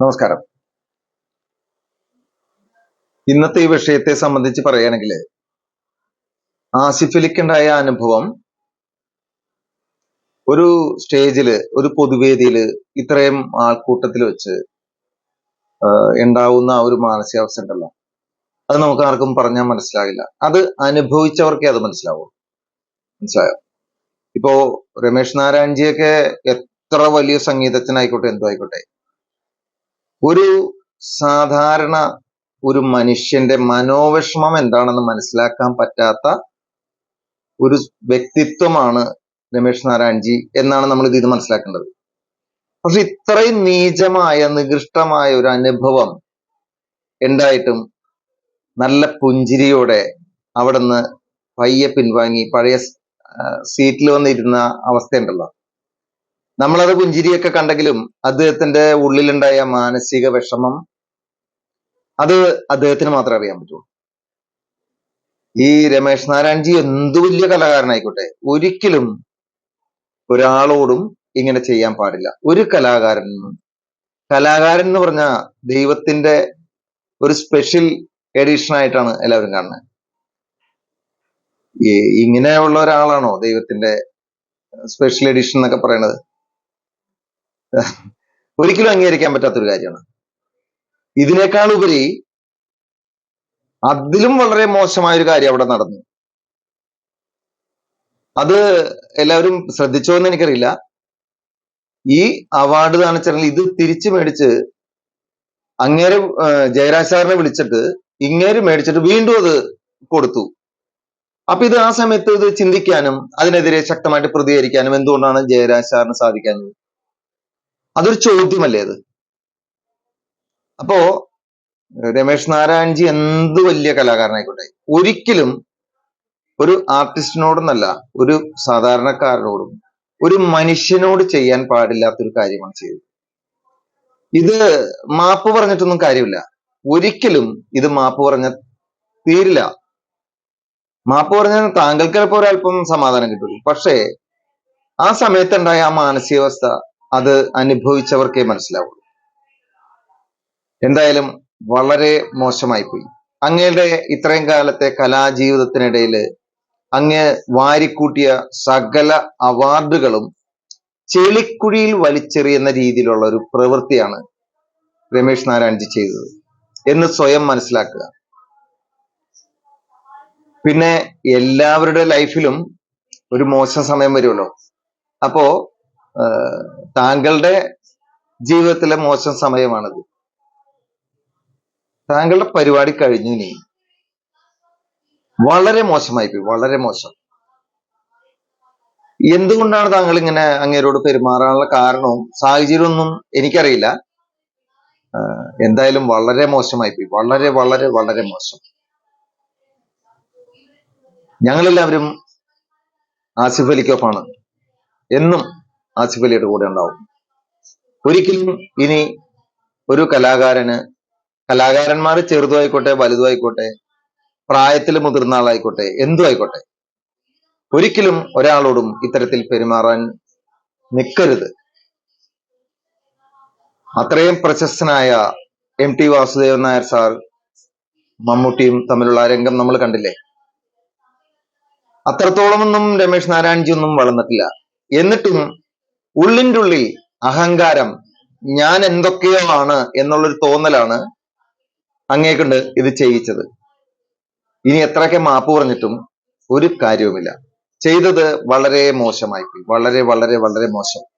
നമസ്കാരം. ഇന്നത്തെ ഈ വിഷയത്തെ സംബന്ധിച്ച് പറയുകയാണെങ്കിൽ ആസിഫലിക്കുണ്ടായ അനുഭവം ഒരു സ്റ്റേജിൽ ഒരു പൊതുവേദിയിൽ ഇത്രയും ആൾക്കൂട്ടത്തിൽ വെച്ച് ഉണ്ടാവുന്ന ഒരു മാനസികാവസ്ഥ ഉണ്ടല്ലോ. അത് നമുക്ക് ആർക്കും പറഞ്ഞാൽ മനസ്സിലാകില്ല. അത് അനുഭവിച്ചവർക്കേ അത് മനസ്സിലാവൂ. മനസ്സിലായോ? ഇപ്പോ രമേഷ് നാരായൺജിയൊക്കെ എത്ര വലിയ സംഗീതജ്ഞനായിക്കോട്ടെ എന്തോ ആയിക്കോട്ടെ ഒരു സാധാരണ ഒരു മനുഷ്യന്റെ മനോവിഷമം എന്താണെന്ന് മനസ്സിലാക്കാൻ പറ്റാത്ത ഒരു വ്യക്തിത്വമാണ് രമേഷ് നാരായൺജി എന്നാണ് നമ്മൾ ഇതിൽ മനസ്സിലാക്കേണ്ടത്. പക്ഷെ ഇത്രയും നീചമായ നികൃഷ്ടമായ ഒരു അനുഭവം ഉണ്ടായിട്ടും നല്ല പുഞ്ചിരിയോടെ അവിടുന്ന് പയ്യെ പിൻവാങ്ങി പഴയ സീറ്റിൽ വന്നിരുന്ന അവസ്ഥയുണ്ടല്ലോ. നമ്മളത് പുഞ്ചിരിയൊക്കെ കണ്ടെങ്കിലും അദ്ദേഹത്തിന്റെ ഉള്ളിലുണ്ടായ മാനസിക വിഷമം അത് അദ്ദേഹത്തിന് മാത്രമേ അറിയാൻ പറ്റുള്ളൂ. ഈ രമേഷ് നാരായൺജി എന്ത് വലിയ കലാകാരനായിക്കോട്ടെ? ഒരിക്കലും ഒരാളോടും ഇങ്ങനെ ചെയ്യാൻ പാടില്ല. ഒരു കലാകാരൻ കലാകാരൻ എന്ന് പറഞ്ഞ ദൈവത്തിന്റെ ഒരു സ്പെഷ്യൽ എഡിഷൻ ആയിട്ടാണ് എല്ലാവരും കാണുന്നത്. ഇങ്ങനെയുള്ള ഒരാളാണോ ദൈവത്തിന്റെ സ്പെഷ്യൽ എഡിഷൻ എന്നൊക്കെ പറയണത് ഒരിക്കലും അംഗീകരിക്കാൻ പറ്റാത്തൊരു കാര്യമാണ്. ഇതിനേക്കാൾ ഉപരി അതിലും വളരെ മോശമായ ഒരു കാര്യം അവിടെ നടന്നു. അത് എല്ലാവരും ശ്രദ്ധിച്ചോ എന്ന് എനിക്കറിയില്ല. ഈ അവാർഡ് ദാന ചടങ്ങിൽ ഇത് തിരിച്ചു മേടിച്ച് അങ്ങേരെ ജയരാജ് സാറിനെ വിളിച്ചിട്ട് ഇങ്ങേര് മേടിച്ചിട്ട് വീണ്ടും അത് കൊടുത്തു. അപ്പൊ ഇത് ആ സമയത്ത് ഇത് ചിന്തിക്കാനും അതിനെതിരെ ശക്തമായിട്ട് പ്രതികരിക്കാനും എന്തുകൊണ്ടാണ് ജയരാജ് സാറിന് സാധിക്കാഞ്ഞത്? അതൊരു ചോദ്യമല്ലേ അത്? അപ്പോ രമേഷ് നാരായൺജി എന്ത് വലിയ കലാകാരനായിക്കോട്ടെ ഒരിക്കലും ഒരു ആർട്ടിസ്റ്റിനോടൊന്നല്ല ഒരു സാധാരണക്കാരനോടും ഒരു മനുഷ്യനോട് ചെയ്യാൻ പാടില്ലാത്തൊരു കാര്യമാണ് ചെയ്തത്. ഇത് മാപ്പ് പറഞ്ഞിട്ടൊന്നും കാര്യമില്ല. ഒരിക്കലും ഇത് മാപ്പ് പറഞ്ഞ തീരില്ല മാപ്പ് പറഞ്ഞാൽ താങ്കൾക്ക് ചിലപ്പോൾ ഒരല്പം സമാധാനം കിട്ടുള്ളൂ പക്ഷേ ആ സമയത്തുണ്ടായ ആ മാനസികാവസ്ഥ അത് അനുഭവിച്ചവർക്കേ മനസ്സിലാവുള്ളൂ. എന്തായാലും വളരെ മോശമായി പോയി അങ്ങയുടെ ഇത്രയും കാലത്തെ കലാജീവിതത്തിനിടയിൽ അങ്ങ് വാരിക്കൂട്ടിയ സകല അവാർഡുകളും ചെളിക്കുഴിയിൽ വലിച്ചെറിയുന്ന രീതിയിലുള്ള ഒരു പ്രവൃത്തിയാണ് രമേഷ് നാരായൺജി ചെയ്തത് എന്ന് സ്വയം മനസ്സിലാക്കുക. പിന്നെ എല്ലാവരുടെ ലൈഫിലും ഒരു മോശം സമയം വരുമല്ലോ. അപ്പോ താങ്കളുടെ ജീവിതത്തിലെ മോശം സമയമാണത്. താങ്കളുടെ പരിപാടി കഴിഞ്ഞു ഇനി. വളരെ മോശമായി പോയി വളരെ മോശം. എന്തുകൊണ്ടാണ് താങ്കൾ ഇങ്ങനെ അങ്ങേരോട് പെരുമാറാനുള്ള കാരണവും സാഹചര്യമൊന്നും എനിക്കറിയില്ല. എന്തായാലും വളരെ മോശമായി പോയി വളരെ വളരെ വളരെ മോശം. ഞങ്ങളെല്ലാവരും ആസിഫ് അലിക്കൊപ്പമാണ് എന്നും ആസിഫ് അലിയുടെ കൂടെ ഉണ്ടാവും. ഒരിക്കലും ഇനി ഒരു കലാകാരന് കലാകാരന്മാർ ചെറുതുമായിക്കോട്ടെ വലുതുമായിക്കോട്ടെ പ്രായത്തിൽ മുതിർന്ന ആളായിക്കോട്ടെ എന്തുമായിക്കോട്ടെ ഒരിക്കലും ഒരാളോടും ഇത്തരത്തിൽ പെരുമാറാൻ നിൽക്കരുത് അത്രയും പ്രശസ്തനായ M T Vasudevan Nair sir മമ്മൂട്ടിയും തമ്മിലുള്ള ആ രംഗം നമ്മൾ കണ്ടില്ലേ? അത്രത്തോളമൊന്നും രമേശ് നാരായൺജി ഒന്നും വളർന്നിട്ടില്ല. എന്നിട്ടും ഉള്ളിന്റെ ഉള്ളിൽ അഹങ്കാരം ഞാൻ എന്തൊക്കെയോ ആണ് എന്നുള്ളൊരു തോന്നലാണ് അങ്ങേക്കുണ്ട് ഇത് ചെയ്യിച്ചത്. ഇനി എത്രയൊക്കെ മാപ്പ് പറഞ്ഞിട്ടും ഒരു കാര്യവുമില്ല. ചെയ്തത് വളരെ മോശമായി പോയി വളരെ വളരെ വളരെ മോശം.